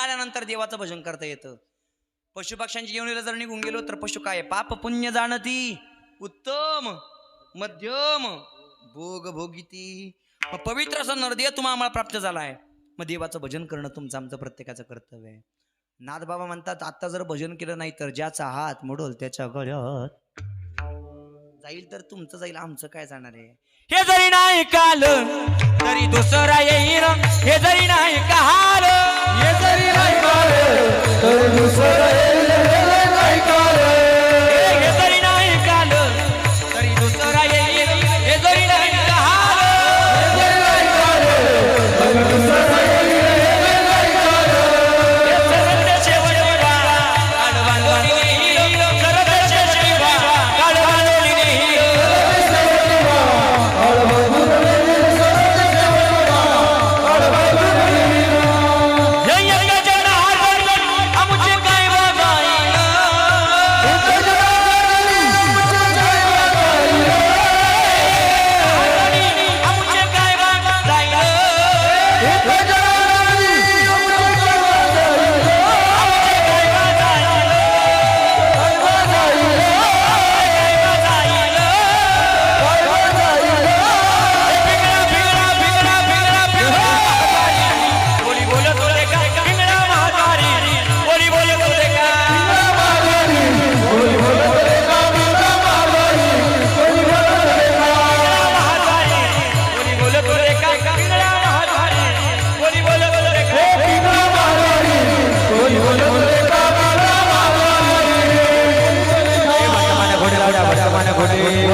आल्यानंतर देवाचं भजन करता येतं. पशुपक्ष्यांची जेवणीला जर निघून गेलो तर पशु काय? पाप पुण्य जाणती. उत्तम. मध्यम. भोग भोगिती. मग पवित्र असा नरदेह तुम्हा आम्हाला प्राप्त झाला आहे मग देवाचं भजन करणं तुमचं आमचं प्रत्येकाचं कर्तव्य आहे. नाथ बाबा म्हणतात आता जर भजन केलं नाही तर ज्याचा हात मोडल त्याच्या गळ्यात जाईल तर तुमचं जाईल आमचं काय जाणार आहे? हे जरी नाही काल तरी दुसरा येईल. हे जरी नाही काल हे जरी नाही काल तरी दुसरा येईल. हे जरी नाही काल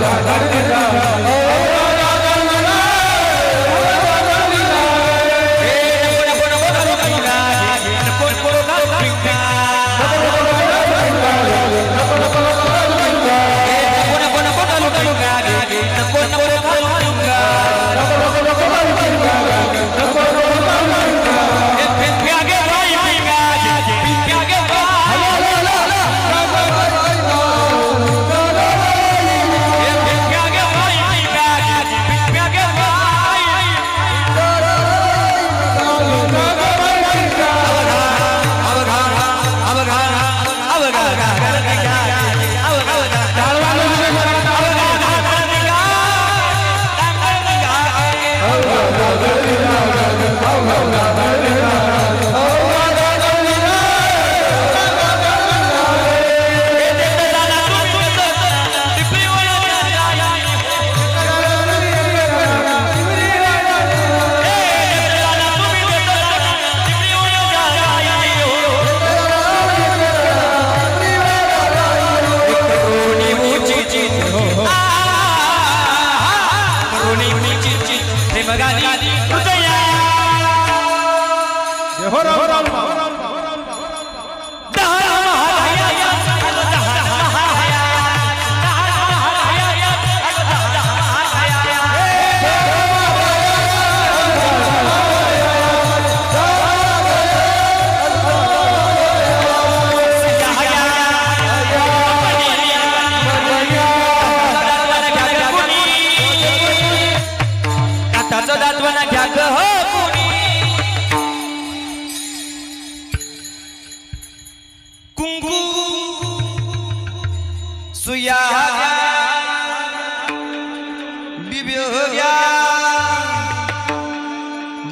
da da da da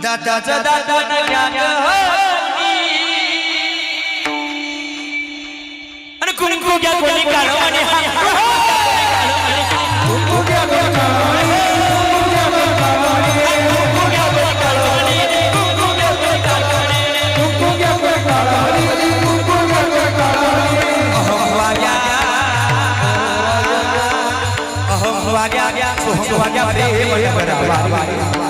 दादाच दादा आणि कुंकू घ्या कोणी काढो आणि कुंकू घ्या कोणी काढो वाग्या वाग्या सोहम वाग्या रे हे बरावा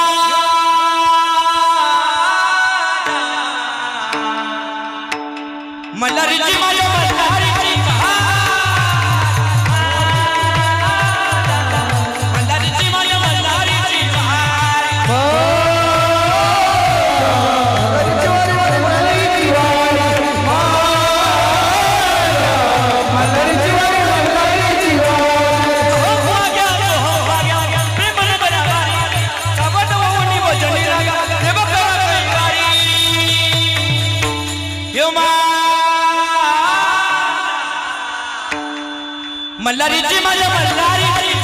मल्हारीची माझ्या मल्हारीची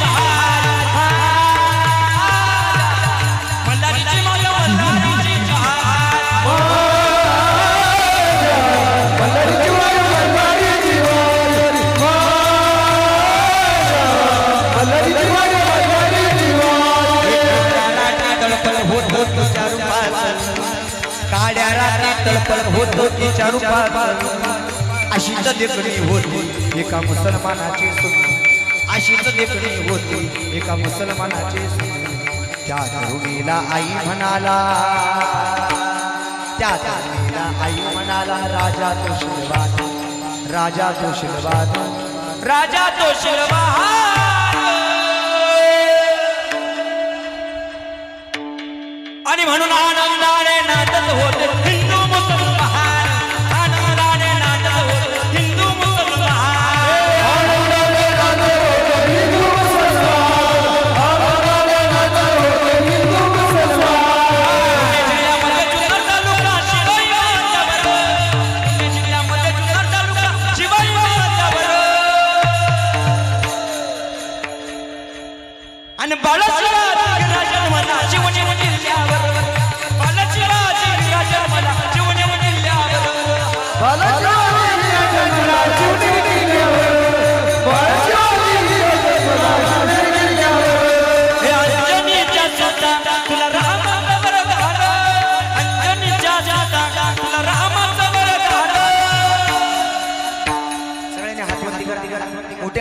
मल्हारीची माझ्या मल्हारीची काड्या रात्री तळपळ होत होती चारू पाच. अशी देखणी होती. एका मुसलमानाची अशीच देखणी होती. एका मुसलमानाची त्या तरुणीला आई म्हणाला. त्या तरुणीला आई म्हणाला राजा तो शिरवाद राजा तो शिरवाद राजा तो शिरवाद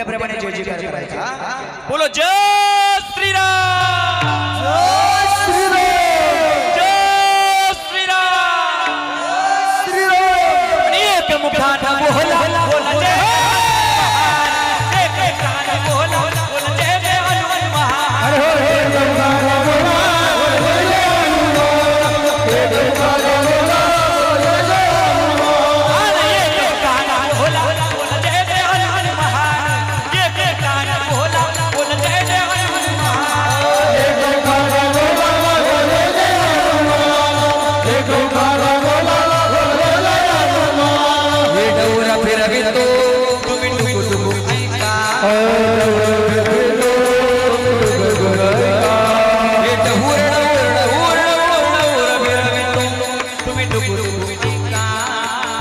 त्याप्रमाणे जय जयकार करायचा बोलो जय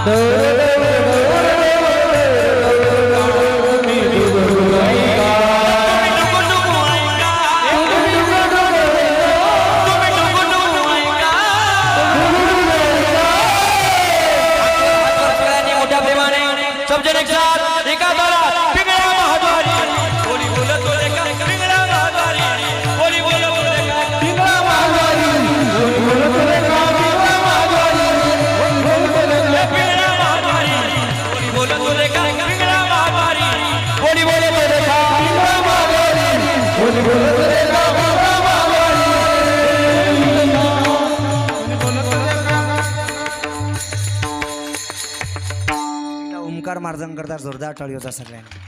Third. करता जोरदार टाळी होता सगळ्यांनी.